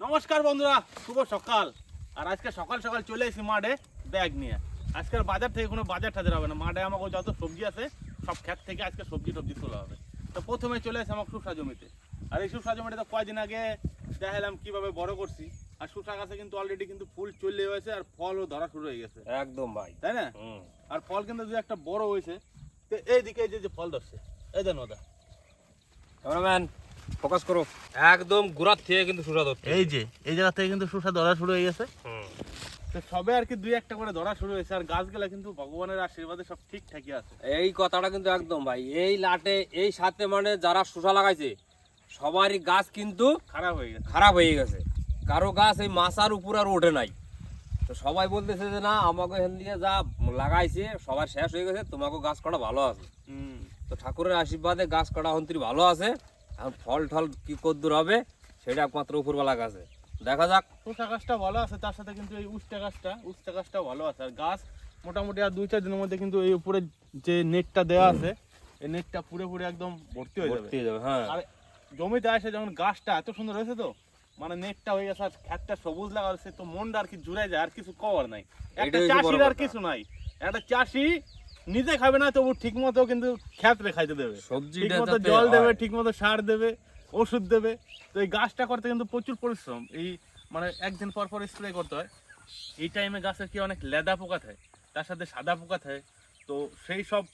নমস্কার বন্ধুরা শুভ সকাল। আর আজকে সকাল সকাল চলে এসেছি মাঠে ব্যাগ নিয়ে। আজকের বাজার থেকে কোনো বাজার টাজার হবে না। মাঠে আমাকে যত সবজি আছে সব ক্ষেত থেকে আজকে সবজি টবজি তোলা হবে। তো প্রথমে চলে এসে আমার শুষা জমিতে। আর এই শুষা জমিটা তো কয়দিন আগে দেখালাম কীভাবে বড় করছি। আর শুষা গাছে কিন্তু অলরেডি কিন্তু ফুল চলে হয়েছে আর ফলও ধরা শুরু হয়ে গেছে। একদম ভাই। তাই না? আর ফল কিন্তু দু একটা বড় হয়েছে। তো এইদিকে এই যে যে ফল ধরছে এই দেন ওদা ক্যামেরাম্যান ফোকাস করো। একদম গুড়ার থেকে কিন্তু সুরা ধরতে এই যে এই জায়গা থেকে কিন্তু শুষা ধরা শুরু হয়ে গেছে। সবে আর কি দুই একটা করে ধরা শুরু হয়েছে আর গাছগুলা কিন্তু ভগবানের আশীর্বাদে সব ঠিকঠাকই আছে। এই কথাটা কিন্তু একদম ভাই এই লাটে এই সাথে মানে যারা শসা লাগাইছে সবারই গাছ কিন্তু খারাপ হয়ে গেছে। খারাপ হয়ে গেছে। কারও গাছ এই মাছার উপর আর ওঠে নাই। তো সবাই বলতেছে যে না আমাকে এখান দিয়ে যা লাগাইছে সবার শেষ হয়ে গেছে তোমাকে গাছ কটা ভালো আছে। হুম। তো ঠাকুরের আশীর্বাদে গাছ কটা অন্তরি ভালো আছে। আর ফল টল কি কদ্দুর হবে সেটা একমাত্র উপরবেলা গাছে। দেখা যাক। শসা গাছটা ভালো আছে তার সাথে কিন্তু এই উস্তা গাছটা উস্তা গাছটাও ভালো আছে। আর গাছ মোটামুটি আর দুই চার দিনের মধ্যে কিন্তু এই উপরে যে নেটটা দেওয়া আছে এই নেটটা পুরো পুরো একদম ভর্তি হয়ে যাবে। যাবে হ্যাঁ। আর জমিতে আসে যখন গাছটা এত সুন্দর হয়েছে তো মানে নেটটা হয়ে গেছে আর খেতটা সবুজ লাগা হয়েছে তো মনটা আর কি জুড়ে যায় আর কিছু কবার নাই। একটা চাষির আর কিছু নাই। একটা চাষি নিজে খাবে না তবু ঠিক মতো কিন্তু খেত খাইতে দেবে। সবজি ঠিক মতো জল দেবে ঠিক মতো সার দেবে ওষুধ দেবে। তো এই গাছটা করতে কিন্তু প্রচুর পরিশ্রম। এই মানে একদিন পর পর স্প্রে করতে হয়। এই টাইমে গাছের কি অনেক লেদা পোকা থাকে? তার সাথে সাদা পোকা থাকে। তো সেই সব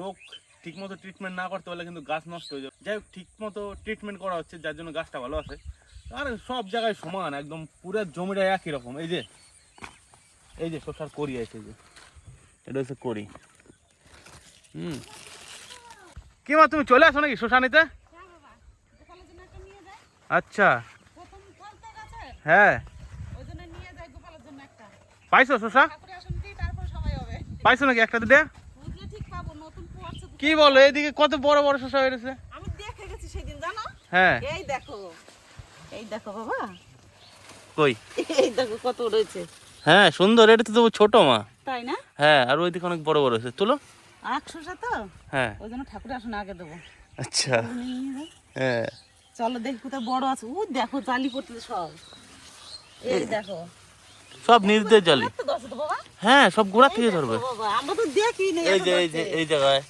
রোগ ঠিকমতো ট্রিটমেন্ট না করতে পারলে কিন্তু গাছ নষ্ট হয়ে যাবে। যাই হোক ঠিকমতো ট্রিটমেন্ট করা হচ্ছে যার জন্য গাছটা ভালো আছে। আর সব জায়গায় সমান একদম পুরো জমিটা একই রকম। এই যে এই যে শসার করি আছে এই যে। এটা হচ্ছে করি হুম। কি মা তুমি চলে আসো নাকি শসা আচ্ছা। হ্যাঁ। পাইছো শসা? পাইছো নাকি একটা দিতে কি বলো এদিকে কত বড় বড় শসা হয়েছে? আমি দেখে গেছি সেদিন জানো হ্যাঁ। এই দেখো এই দেখো বাবা কই? এই দেখো কত রয়েছে। হ্যাঁ সুন্দর এটা তো তবু ছোট মা। তাই না? হ্যাঁ আর ওইদিকে অনেক বড় বড় হয়েছে। তুলো। আটশো তো? হ্যাঁ। ওই জন্য ঠাকুরের আসনে আগে দেবো। আচ্ছা। হ্যাঁ। চলো দেখি কোথায় বড় আছে। ও দেখো জালি পড়তেছে সব। এই দেখো। সব নিজ দিয়ে জলে। হ্যাঁ সব গোড়া থেকে ধরবে। আমরা তো দেখি না এই যে এই যে এই জায়গায়।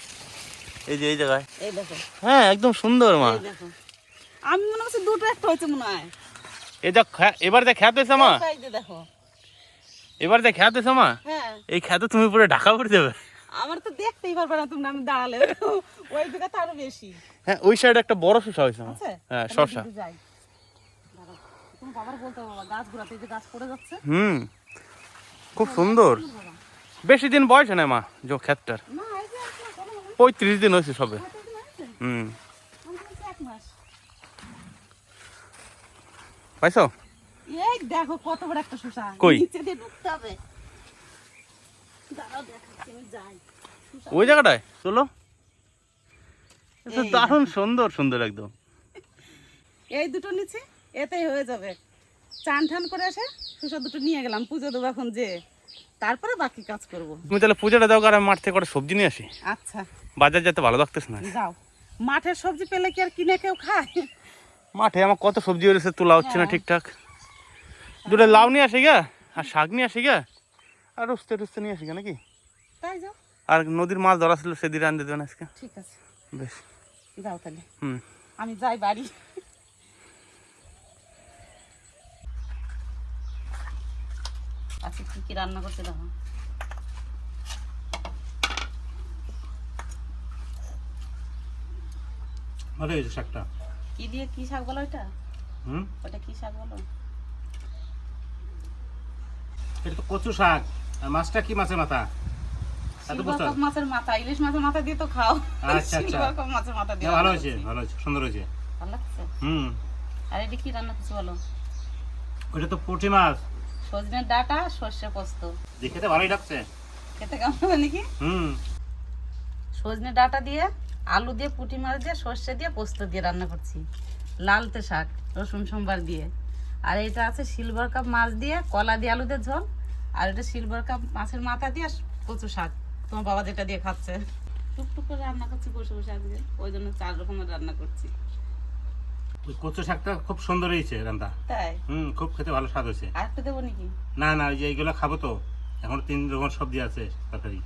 এই যে এই জায়গায়। এই দেখো। হ্যাঁ একদম সুন্দর মা। আমি মনে করছি দুটো একটা হয়েছে মনে হয়। এই যা এবার যা খ্যাত হয়েছে মা। দেখো। এবার যা খ্যাত মা হ্যাঁ। এই খ্যাতে তুমি পুরো ঢাকা পড়ে দেবে আমার তো দেখতেই পারবে না তুমি আমি দাঁড়ালে। ওই দিকে তো আরও বেশি। হ্যাঁ ওই সাইডে একটা বড় শসা হয়েছে মা হ্যাঁ শসা। তুমি বাবার বলতে হবে বাবা গাছ এই যে গাছ পড়ে যাচ্ছে। হুম খুব সুন্দর। বেশি দিন বয়স না মা যে বাবা। পঁয়ত্রিশ দিন হয়েছে সবে। হুম। পাইছো? এই দেখো কত বড় একটা শসা কই? নিচে দিয়ে ঢুকতে হবে। দাঁড়াও দেখাচ্ছি আমি যাই। ওই জায়গাটায়? চলো। এ দারুণ সুন্দর সুন্দর একদম। এই দুটো নিচে এতেই হয়ে যাবে। চান ঠান করে এসে শসা দুটো নিয়ে গেলাম পুজো দেবো এখন যে। তারপরে বাকি কাজ করব। তুমি তাহলে পুজোটা দাও আর মাঠ থেকে কটা সবজি নিয়ে আসি। আচ্ছা। বাজার যেতে ভালো লাগতেছে না। যাও। মাঠের সবজি পেলে কি আর কিনে কেউ খায়? মাঠে আমার কত সবজি হয়েছে তোলা হচ্ছে না হ্যাঁ। ঠিকঠাক। দুটো লাউ নিয়ে আসি গা আর শাক নিয়ে আসি গা আর রুস্তে টুস্তে নিয়ে আসি গা নাকি? তাই যাও। আর নদীর মাছ ধরা ছিল সেদিন আনতে দেবেন আজকে। ঠিক আছে। বেশ। যাও তাহলে। হুম। আমি যাই বাড়ি। আচ্ছা কি কি রান্না করতে দেখো ভালো হয়েছে শাকটা। কি দিয়ে কি শাক বলো ওইটা? হুম? ওটা কি শাক বলো? এটা তো কচু শাক। আর মাছটা কি মাছের মাথা? মাছের মাথা ইলিশ মাছের মাথা দিয়ে তো খাও। আচ্ছা, আচ্ছা। মাছের মাথা দিয়ে ভালো হয়েছে ভালো হয়েছে সুন্দর হয়েছে। ভালো লাগছে? হুম। আর এটা কি রান্না করছি বলো? তো পুঁটি মাছ। সজনের ডাটা সর্ষে পোস্ত। দেখে তো ভালোই লাগছে। খেতে কেমন হবে নাকি? হুম। সজনে ডাটা দিয়ে আলু দিয়ে পুঁটি মাছ দিয়ে সর্ষে দিয়ে পোস্ত দিয়ে রান্না করছি। লালতে শাক রসুন সোমবার দিয়ে। আর এটা আছে সিলভার কাপ মাছ দিয়ে কলা দিয়ে আলু দিয়ে ঝোল। আর এটা সিলভার কাপ মাছের মাথা দিয়ে কচু শাক। তোমার বাবা যেটা দিয়ে খাচ্ছে। টুকটুক করে রান্না করছি বসে বসে আজকে। ওই জন্য চার রকমের রান্না করছি। কচু শাকটা খুব সুন্দর হয়েছে রান্না। তাই? হুম খুব খেতে ভালো স্বাদ হয়েছে। আর একটু দেবো নাকি? না না ওই যে এইগুলো খাব তো। এখন তিন রকম সবজি আছে তরকারি।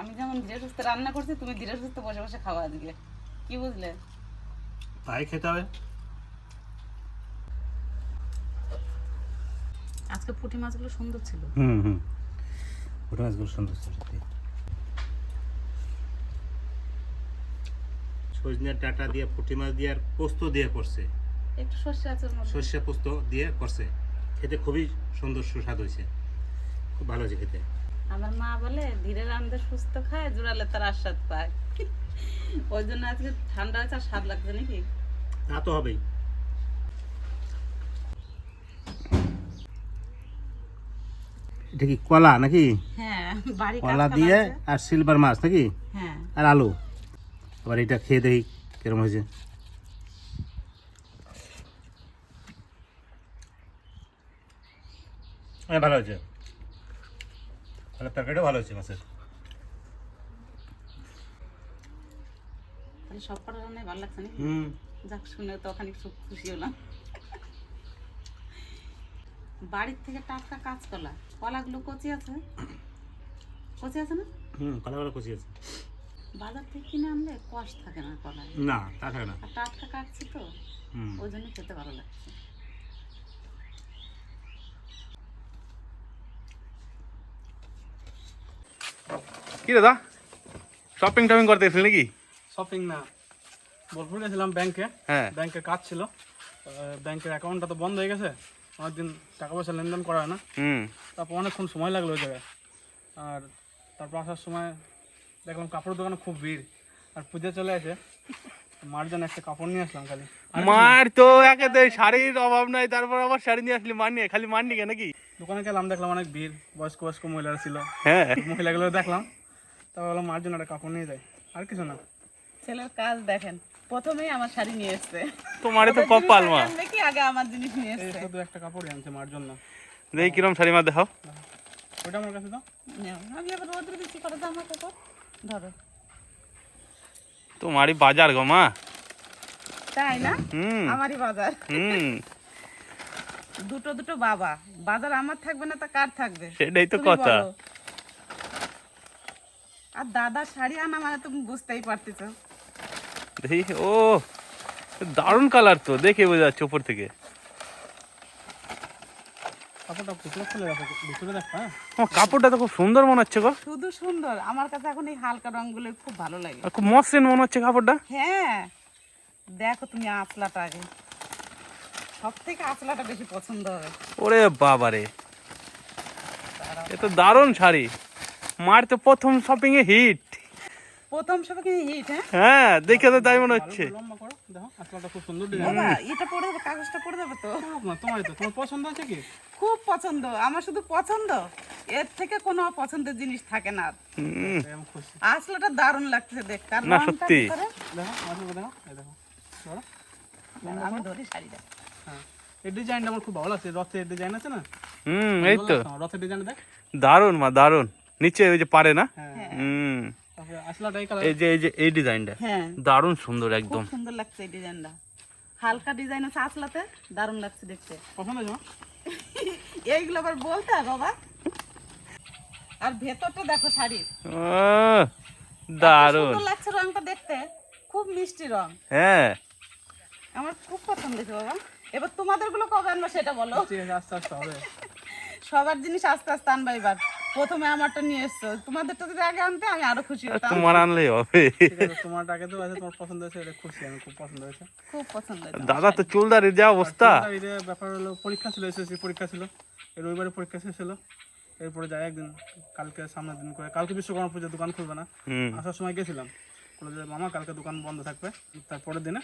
আমি যেমন ধীরে সুস্থে রান্না করছি তুমি ধীরে সুস্থে বসে বসে খাওয়া আজকে। কি বুঝলে? তাই খেতে হবে। আজকে পুঁটি মাছগুলো সুন্দর ছিল। হুম হুম। পুঁটি মাছগুলো সুন্দর সত্যি। সজনের ডাটা দিয়ে পুঁটি মাছ দিয়ে আর পোস্ত দিয়ে করছে। একটু সর্ষে আছে। সর্ষে পোস্ত দিয়ে করছে। খেতে খুবই সুন্দর সুস্বাদ হয়েছে। খুব ভালো হয়েছে খেতে। আমার মা বলে ধীরে রান্ধে সুস্থ খায় জোড়ালে তার আস্বাদ পায়। ওই জন্য আজকে ঠান্ডা হয়েছে আর স্বাদ লাগছে নাকি? তা তো হবেই। এটা কি কলা নাকি? হ্যাঁ বাড়ি কলা দিয়ে আর সিলভার মাছ নাকি? হ্যাঁ। আর আলু। আবার এটা খেয়ে দেখি কিরম হয়েছে। হ্যাঁ ভালো হয়েছে। কলার তরকারিটাও ভালো হয়েছে মাছের। সব কটা রান্নাই ভালো লাগছে হুম। যাক শুনে তো খানিক খুব খুশি হলাম। বাড়ির থেকে টাটকা কাঁচকলা কলাগুলো কচি আছে? কচি আছে না? হুম কলাগুলো কুচি আছে। বাজার থেকে কিনে আনলে কষ থাকে না কলায়। না তা থাকে না। আর টাটকা কাটছি তো হুম। ওই জন্য খেতে ভালো লাগছে। কি দাদা? শপিং টপিং করতে গেছিলি নাকি? শপিং না বোলপুর গেছিলাম ব্যাংকে হ্যাঁ। ব্যাংকে কাজ ছিল। ব্যাংকের অ্যাকাউন্টটা তো বন্ধ হয়ে গেছে। অনেকদিন টাকা পয়সা লেনদেন করা হয় না। হুম। তারপর অনেকক্ষণ সময় লাগল ওই জায়গায়। আর তারপর আসার সময় দেখলাম কাপড়ের দোকানে খুব ভিড়। আর পুজো চলে আসে মার জন্য একটা কাপড় নিয়ে আসলাম খালি। মার তো একেতে শাড়ির অভাব নাই তারপর আবার শাড়ি নিয়ে আসলি মার নিয়ে খালি মার নিয়ে নাকি? দোকানে গেলাম দেখলাম অনেক ভিড় বয়স্ক বয়স্ক মহিলারা ছিল। হ্যাঁ। মহিলাগুলো দেখলাম। তারপর বললাম মার জন্য একটা কাপড় নিয়ে যাই। আর কিছু না। ছেলের কাজ দেখেন। প্রথমেই আমার শাড়ি নিয়ে এসছে। তোমারে তো কপাল মা দেখি আগে আমার জিনিস নিয়ে এই এসছে? শুধু একটা কাপড়ই আনছে মার জন্য। দেখি কিরম শাড়ি মা দেখাও। ওইটা আমার কাছে দাও। নাও, আমি আবার রোদ্রে দিচ্ছি করে দাও আমার কাপড় ধরো। তোমারই বাজার গো মা। তাই না? আমারই বাজার। হুম। দুটো দুটো বাবা। বাজার আমার থাকবে না তা কার থাকবে? সেটাই তো কথা। আর দাদা শাড়ি আনা মানে তুমি বুঝতেই পারতেছো। দেখি ও দারুণ কালার তো দেখে বোঝা যাচ্ছে উপর থেকে। কাপড়টা ভিতরে খুলে রাখো ভিতরে দেখো হ্যাঁ। তো খুব সুন্দর মনে হচ্ছে গো। শুধু সুন্দর আমার কাছে এখন এই হালকা রঙগুলো খুব ভালো লাগে। খুব মসৃণ মনে হচ্ছে কাপড়টা। হ্যাঁ দেখো তুমি আঁচলাটা আগে। সব থেকে আঁচলাটা বেশি পছন্দ হবে। ওরে বাবারে এ তো দারুণ শাড়ি। মার তো প্রথম শপিং এ হিট প্রথম সবে কি হিট হ্যাঁ? হ্যাঁ দেখে তো তাই মনে হচ্ছে। লম্বা করো। দেখো আসলাটা খুব সুন্দর ডিজাইন বাবা এটা পরে দেবে কাগজটা পরে দেবে তো। তোমারই তো। তোমার পছন্দ আছে কি? খুব পছন্দ আমার শুধু পছন্দ। এর থেকে কোনো পছন্দের জিনিস থাকে না। আসলাটা দারুণ লাগছে দেখতে আর না, রংটা সত্যি। দেখো দেখো দেখো। আমি ধরি শাড়িটা। হ্যাঁ। এই ডিজাইনটা আমার খুব ভালো লাগছে। রথের ডিজাইন আছে না? হুম এই তো। রথের ডিজাইন দেখ। দারুণ মা দারুণ। নিচে ওই যে পারে না? হ্যাঁ। হুম। আসলাটা এই কালার যে এই যে এই ডিজাইনটা। হ্যাঁ। দারুণ সুন্দর খুব একদম সুন্দর লাগছে এই ডিজাইনটা। হালকা ডিজাইন আছে আসলাতে দারুণ লাগছে দেখতে। পছন্দ এইগুলো আবার বলতে বাবা। আর ভেতরটা দেখো শাড়ির। দারুণ। লাগছে রংটা দেখতে। খুব মিষ্টি রং। হ্যাঁ। আমার খুব পছন্দ হয়েছে বাবা। এবার তোমাদেরগুলো কবে আনব সেটা বলো। ঠিক আছে আস্তে আস্তে হবে। সবার জিনিস আস্তে আস্তে আনবা এবার। প্রথমে আমারটা নিয়ে এসছো। তোমাদেরটা যদি আগে আনতে আমি আরও খুশি হতাম। তোমার আনলেই হবে। ঠিক আছে তোমার আগে তো আছে তোমার পছন্দ হয়েছে এটা খুশি আমি খুব পছন্দ হয়েছে। খুব পছন্দ হয়েছে দাদা তো যা অবস্থা। এই ব্যাপার হলো পরীক্ষা ছিল এসএসসি পরীক্ষা ছিল। এই রবিবারে পরীক্ষা শেষ হলো। এরপরে যাই একদিন কালকে সামনের দিন করে কালকে বিশ্বকর্মা পুজো দোকান খুলবে না। আসার সময় গেছিলাম। বলে যে মামা কালকে দোকান বন্ধ থাকবে। তারপরের দিনে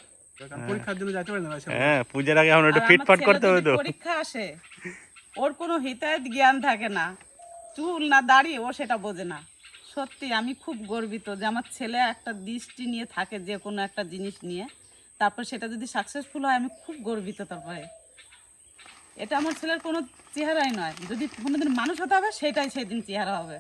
পরীক্ষার জন্য যাইতে পারি না হ্যাঁ পূজার আগে এখন একটু ফিটফাট করতে হবে তো পরীক্ষা আসে ওর কোনো হিতায়ত জ্ঞান থাকে না। চুল না দাড়ি ও সেটা বোঝে না। সত্যি আমি খুব গর্বিত যে আমার ছেলে একটা দৃষ্টি নিয়ে থাকে যে কোনো একটা জিনিস নিয়ে। তারপর সেটা যদি সাকসেসফুল হয়, আমি খুব গর্বিত তারপরে। এটা আমার ছেলের কোনো চেহারাই নয়। যদি কোনোদিন মানুষ হতে হবে, সেটাই সেদিন চেহারা হবে।